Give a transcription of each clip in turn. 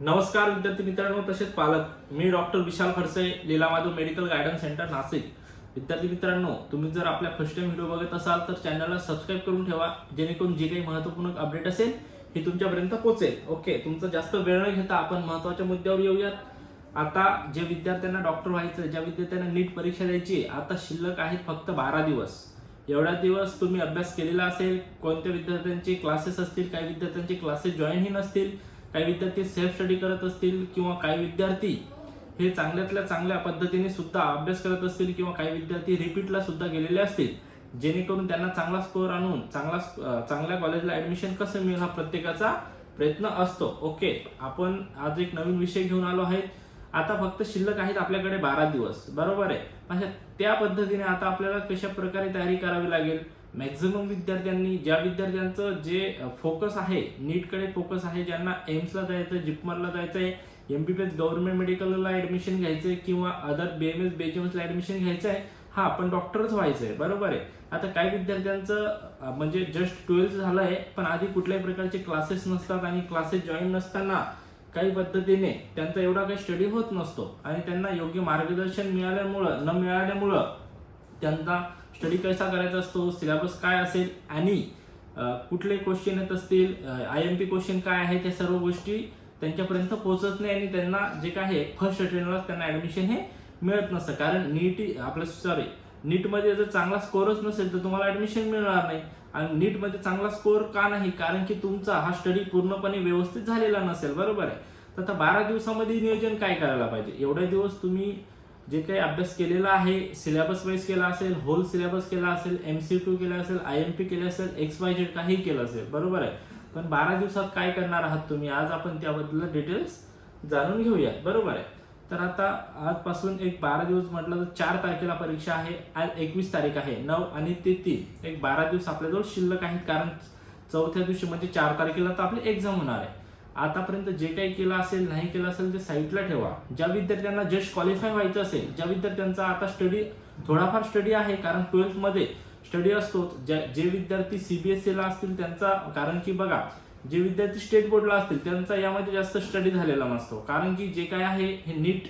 नमस्कार विद्यार्थी मित्रांनो तसेच पालक. मी doctor Vishal Khadse Leela Madhav medical guidance centre Nashik. विद्यार्थी मित्रांनो तुम्ही जर आपल्या फर्स्ट टाइम व्हिडिओ बघत असाल तर चॅनलला सबस्क्राईब करून ठेवा जेणेकरून जे काही महत्त्वपूर्ण अपडेट असेल हे तुमच्यापर्यंत पोहोचेल. ओके तुमचा जास्त वेळ न घेता आपण महत्त्वाच्या मुद्द्यावर येऊयात. आता जे विद्यार्थ्यांना डॉक्टर व्हायचं ज्या विद्यार्थ्यांना नीट परीक्षा द्यायची आता शिल्लक आहेत फक्त बारा दिवस. एवढ्या दिवस तुम्ही अभ्यास केलेला असेल कोणत्या विद्यार्थ्यांचे क्लासेस असतील काही विद्यार्थ्यांचे क्लासेस जॉईनही नसतील काही विद्यार्थी सेल्फ स्टडी करत असतील किंवा काही विद्यार्थी हे चांगल्यातल्या चांगल्या पद्धतीने सुद्धा अभ्यास करत असतील किंवा काही विद्यार्थी रिपीटला सुद्धा गेलेले असतील जेणेकरून त्यांना चांगला स्कोअर आणून चांगला चांगल्या कॉलेजला ऍडमिशन कसं मिळेल हा प्रत्येकाचा प्रयत्न असतो. ओके आपण आज एक नवीन विषय घेऊन आलो आहे आता फक्त शिल्लक आहेत आपल्याकडे बारा दिवस. बरोबर आहे? अशा त्या पद्धतीने आता आपल्याला कशा प्रकारे तयारी करावी लागेल? मॅक्झिमम विद्यार्थ्यांनी ज्या विद्यार्थ्यांचं जे फोकस आहे नीटकडे फोकस आहे ज्यांना एम्सला जायचं जिपमरला जायचं आहे M B B S government मेडिकलला admission घ्यायचं आहे किंवा अदर बीएमएस बीएचएमएसला ॲडमिशन घ्यायचं आहे हा आपण डॉक्टरच व्हायचं आहे बरोबर आहे? आता काही विद्यार्थ्यांचं म्हणजे जस्ट ट्वेल्थ झालं आहे पण आधी कुठल्याही प्रकारचे क्लासेस नसतात आणि क्लासेस जॉईन नसताना काही पद्धतीने त्यांचा एवढा काही स्टडी होत नसतो आणि त्यांना योग्य मार्गदर्शन मिळाल्यामुळं न मिळाल्यामुळं त्यांना स्टडी कसा करायचा असतो सिलेबस काय असेल आणि कुठले क्वेश्चन येत असतील आय एम पी क्वेश्चन काय आहे त्या सर्व गोष्टी त्यांच्यापर्यंत पोहोचत नाही आणि त्यांना जे काय आहे फर्स्ट अटेंडला त्यांना ॲडमिशन हे मिळत नसतं. कारण नीट आपलं सॉरी नीटमध्ये जर चांगला स्कोरच नसेल तर तुम्हाला ॲडमिशन मिळणार नाही. आणि नीटमध्ये चांगला स्कोअर का नाही? कारण की तुमचा हा स्टडी पूर्णपणे व्यवस्थित झालेला नसेल. बरोबर आहे? तर आता बारा दिवसामध्ये नियोजन काय करायला पाहिजे? एवढे दिवस तुम्ही जे काही अभ्यास केलेला आहे सिलेबस वाईज केला असेल होल सिलेबस केला असेल एम सी क्यू केला असेल आय एम पी केले असेल एक्स वाय झेड काही केलं असेल. बरोबर आहे? पण बारा दिवसात काय करणार आहात तुम्ही? आज आपण त्याबद्दल डिटेल्स जाणून घेऊया बरोबर आहे? तर आता आजपासून एक बारा दिवस म्हटलं तर चार तारखेला परीक्षा आहे आज एकवीस तारीख आहे नऊ आणि ते तीन. एक बारा दिवस आपल्याजवळ शिल्लक आहेत कारण चौथ्या दिवशी म्हणजे चार तारखेला तर आपली एक्झाम होणार आहे. आतापर्यंत जे काही केलं असेल नाही केलं असेल ते साईटला ठेवा. ज्या विद्यार्थ्यांना जस्ट क्वालिफाय व्हायचं असेल ज्या विद्यार्थ्यांचा आता स्टडी थोडाफार स्टडी आहे कारण ट्वेल्थमध्ये स्टडी असतो ज्या जे विद्यार्थी सीबीएसई ला असतील त्यांचा कारण की बघा जे विद्यार्थी स्टेट बोर्डला असतील त्यांचा यामध्ये जास्त स्टडी झालेला नसतो. कारण की जे काय आहे हे नीट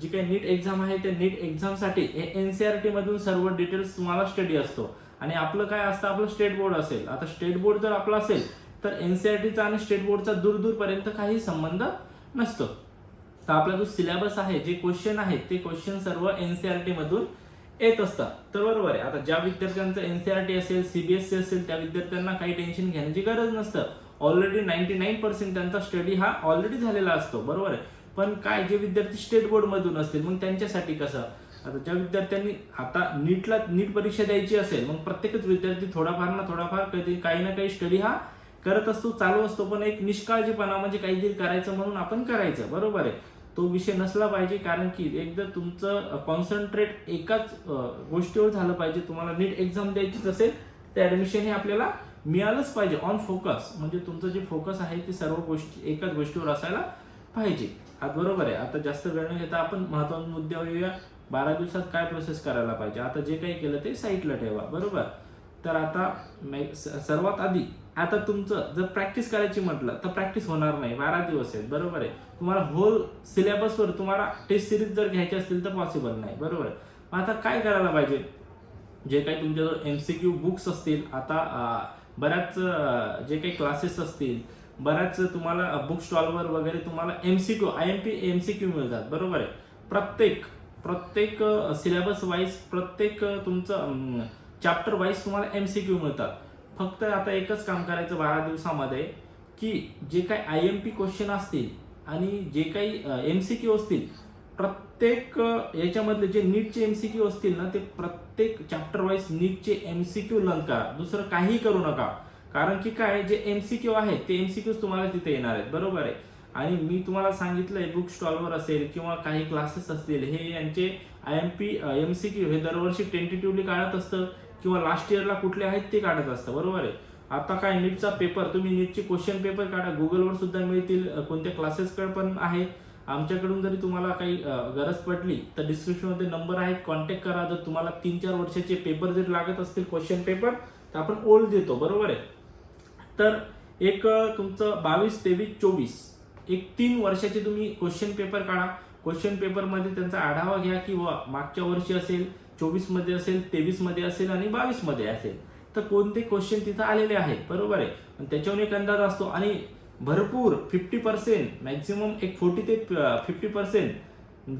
जी काही नीट एक्झाम आहे त्या नीट एक्झामसाठी हे एनसीआरटी मधून सर्व डिटेल्स तुम्हाला स्टडी असतो. आणि आपलं काय असतं आपलं स्टेट बोर्ड असेल. आता स्टेट बोर्ड जर आपलं असेल तर एनसीआरटीचा आणि स्टेट बोर्डचा दूर दूरपर्यंत काही संबंध नसतो. तर आपला जो सिलेबस आहे जे क्वेश्चन आहेत ते क्वेश्चन सर्व एनसीआरटी मधून येत असतात. तर बरोबर आहे. आता ज्या विद्यार्थ्यांचं एनसीआरटी असेल सीबीएसई असेल त्या विद्यार्थ्यांना काही टेन्शन घेण्याची गरज नसतं. ऑलरेडी नाईन्टी नाईन पर्सेंट त्यांचा स्टडी हा ऑलरेडी झालेला असतो. बरोबर आहे. पण काय जे विद्यार्थी स्टेट बोर्डमधून असतील मग त्यांच्यासाठी कसं? आता ज्या विद्यार्थ्यांनी आता नीटला नीट परीक्षा द्यायची असेल मग प्रत्येकच विद्यार्थी थोडाफार ना थोडाफार कधी काही ना काही स्टडी हा करत असतो चालू असतो. पण एक निष्काळजीपणा म्हणजे काहीतरी करायचं म्हणून आपण करायचं. बरोबर आहे. तो विषय नसला पाहिजे कारण की एकदा तुमचं कॉन्सन्ट्रेट एकाच गोष्टीवर झालं पाहिजे तुम्हाला नीट एक्झाम द्यायचीच असेल तर ॲडमिशन हे आपल्याला मिळालंच पाहिजे ऑन फोकस म्हणजे तुमचं जे फोकस आहे ते सर्व गोष्टी एकाच गोष्टीवर असायला पाहिजे. आज बरोबर आहे. आता जास्त वेळ न घेता आपण महत्त्वाच्या मुद्द्यावर येऊया बारा दिवसात काय प्रोसेस करायला पाहिजे? आता जे काही केलं ते साईटला ठेवा. बरोबर? तर आता मे स- सर्वात आधी आता तुमचं जर प्रॅक्टिस करायची म्हटलं तर प्रॅक्टिस होणार नाही. बारा दिवस आहेत बरोबर आहे. तुम्हाला होल सिलेबसवर तुम्हाला टेस्ट सिरीज जर घ्यायची असतील तर पॉसिबल नाही बरोबर आहे. मग आता काय करायला पाहिजे? जे काही तुमच्याजवळ एम सी क्यू बुक्स असतील आता बऱ्याच जे काही क्लासेस असतील बऱ्याच तुम्हाला बुक स्टॉलवर वगैरे तुम्हाला M C Q I M P M C Q मिळतात बरोबर आहे. प्रत्येक प्रत्येक सिलेबस वाईज प्रत्येक तुमचं चॅप्टर वाईज तुम्हाला एम सी क्यू मिळतात. फक्त आता एकच काम करायचं बारा दिवसामध्ये की जे काही आय एम पी क्वेश्चन असतील आणि जे काही एम सी क्यू असतील प्रत्येक याच्यामधले जे नीटचे एम सी क्यू असतील ना ते प्रत्येक चॅप्टर वाईज नीटचे एम सी क्यू लर्न करा. दुसरं काही करू नका. कारण की काय जे एम सी क्यू आहेत ते एम सी क्यूज तुम्हाला तिथे येणार आहेत. बरोबर आहे? आणि मी तुम्हाला सांगितलंय बुक स्टॉलवर असेल किंवा काही क्लासेस असतील हे यांचे I M P M C Q हे दरवर्षी टेंटेटिव्हली काढत असतं. किंवा लास्ट इयरला कुठले आहेत ते काढत असतं बरोबर आहे? आता काय नीटचा पेपर तुम्ही नीटचे क्वेश्चन पेपर काढा. गुगलवर सुद्धा मिळतील कोणत्या क्लासेसकडे पण आहे आमच्याकडून जरी तुम्हाला काही गरज पडली तर डिस्क्रिप्शनमध्ये नंबर आहेत. कॉन्टॅक्ट करा. जर तुम्हाला तीन चार वर्षाचे पेपर जर लागत असतील क्वेश्चन पेपर तर आपण ओल्ड देतो बरोबर आहे? तर एक तुमचं बावीस तेवीस चोवीस एक तीन वर्षाचे तुम्ही क्वेश्चन पेपर काढा. क्वेश्चन पेपरमध्ये त्यांचा आढावा घ्या की मागच्या वर्षी असेल चोवीसमध्ये असेल तेवीसमध्ये असेल आणि बावीसमध्ये असेल. तर कोणते क्वेश्चन तिथं आलेले आहेत? बरोबर आहे. आणि त्याच्यावर एक अंदाज असतो. आणि भरपूर फिफ्टी पर्सेंट मॅक्झिमम एक फोर्टी ते फिफ्टी पर्सेंट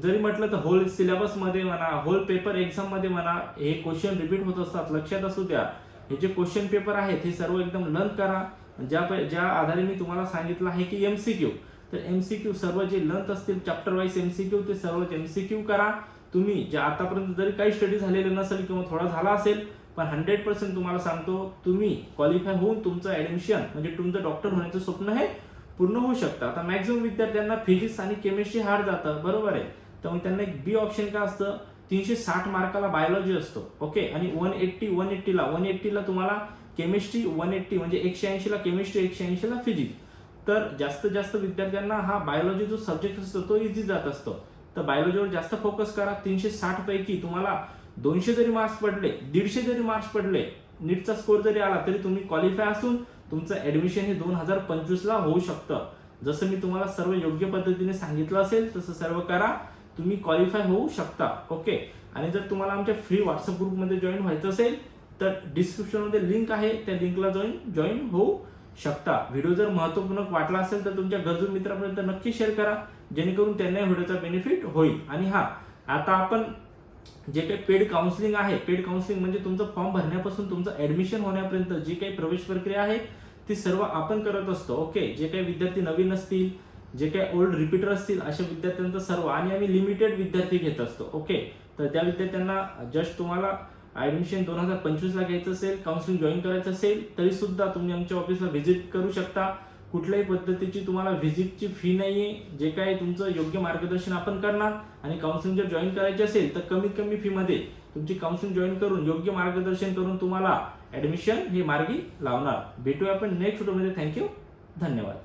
जरी म्हटलं तर होल सिलेबसमध्ये म्हणा होल पेपर एक्झाममध्ये म्हणा हे क्वेश्चन रिपीट होत असतात. लक्षात असू द्या. हे जे क्वेश्चन पेपर आहेत हे सर्व एकदम लर्न करा. ज्या प- ज्या आधारे मी तुम्हाला सांगितलं आहे की एमसीक्यू तर एमसीक्यू सर्व जे लर्न असतील चॅप्टर वाईज एमसीक्यू ते सर्व एमसीक्यू करा. तुम्ही जे आतापर्यंत जरी काही स्टडी झालेले नसेल किंवा थोडा झाला असेल पण हंड्रेड पर्सेंट तुम्हाला सांगतो तुम्ही क्वालिफाय होऊन तुमचं ॲडमिशन म्हणजे तुमचं डॉक्टर होण्याचं स्वप्न हे पूर्ण होऊ शकतं. आता मॅक्झिमम विद्यार्थ्यांना फिजिक्स आणि केमिस्ट्री हार्ड जातं बरोबर आहे. तर मग त्यांना एक बी ऑप्शन काय असतं? तीनशे साठ मार्काला बायोलॉजी असतो ओके? आणि वन एट्टी वन एट्टीला वन एट्टीला तुम्हाला केमिस्ट्री वन एट्टी म्हणजे एकशे ऐंशीला केमिस्ट्री एकशे ऐंशीला फिजिक्स तर जास्तीत जास्त विद्यार्थ्यांना हा बायोलॉजी जो सब्जेक्ट असतो तो इझी जात असतो. तर बायोलॉजीवर जास्त फोकस करा. तीनशे साठ पैकी तुम्हाला दोनशे जरी मार्क्स पडले दीडशे जरी मार्क्स पडले नीटचा स्कोर जरी आला तरी तुम्ही क्वालिफाय असून तुमचं ऍडमिशन हे दोन हजार पंचवीसला होऊ शकतं. जसं मी तुम्हाला सर्व योग्य पद्धतीने सांगितलं असेल तसं सर्व करा. तुम्ही क्वालिफाय होऊ शकता. ओके आणि जर तुम्हाला आमच्या फ्री व्हॉट्सअप ग्रुपमध्ये जॉईन व्हायचं असेल तर डिस्क्रिप्शनमध्ये लिंक आहे. त्या लिंकला जॉईन जॉईन होऊ शकता. व्हिडिओ जर महत्त्वपूर्ण वाटला असेल तर तुमच्या गरजू मित्रापर्यंत नक्की शेअर करा. जेणेकरून त्यांना व्हिडिओचा बेनिफिट होईल. आणि हा आता आपण जे काही पेड काउन्सिलिंग आहे पेड काउन्सिलिंग म्हणजे तुमचं फॉर्म भरण्यापासून तुमचं ऍडमिशन होण्यापर्यंत जी काही प्रवेश प्रक्रिया आहे ती सर्व आपण करत असतो ओके जे काही विद्यार्थी नवीन असतील जे काही ओल्ड रिपीटर असतील अशा विद्यार्थ्यांचं सर्व. आणि आम्ही लिमिटेड विद्यार्थी घेत असतो ओके तर त्या विद्यार्थ्यांना जस्ट तुम्हाला ऍडमिशन दोन हजार पंचवीसला घ्यायचं असेल काउन्सिलिंग जॉईन करायचं असेल तरी सुद्धा तुम्ही आमच्या ऑफिसला व्हिजिट करू शकता. कुठल्याही पद्धतीची तुम्हाला व्हिजिटची फी नाही आहे जे काही तुमचं योग्य मार्गदर्शन आपण करणार आणि काउन्सिलिंग जर जॉईन करायचे असेल तर कमीत कमी फीमध्ये तुमची काउन्सिलिंग जॉईन करून योग्य मार्गदर्शन करून तुम्हाला ॲडमिशन हे मार्गी लावणार. भेटूया आपण नेक्स्ट व्हिडिओमध्ये थँक्यू धन्यवाद.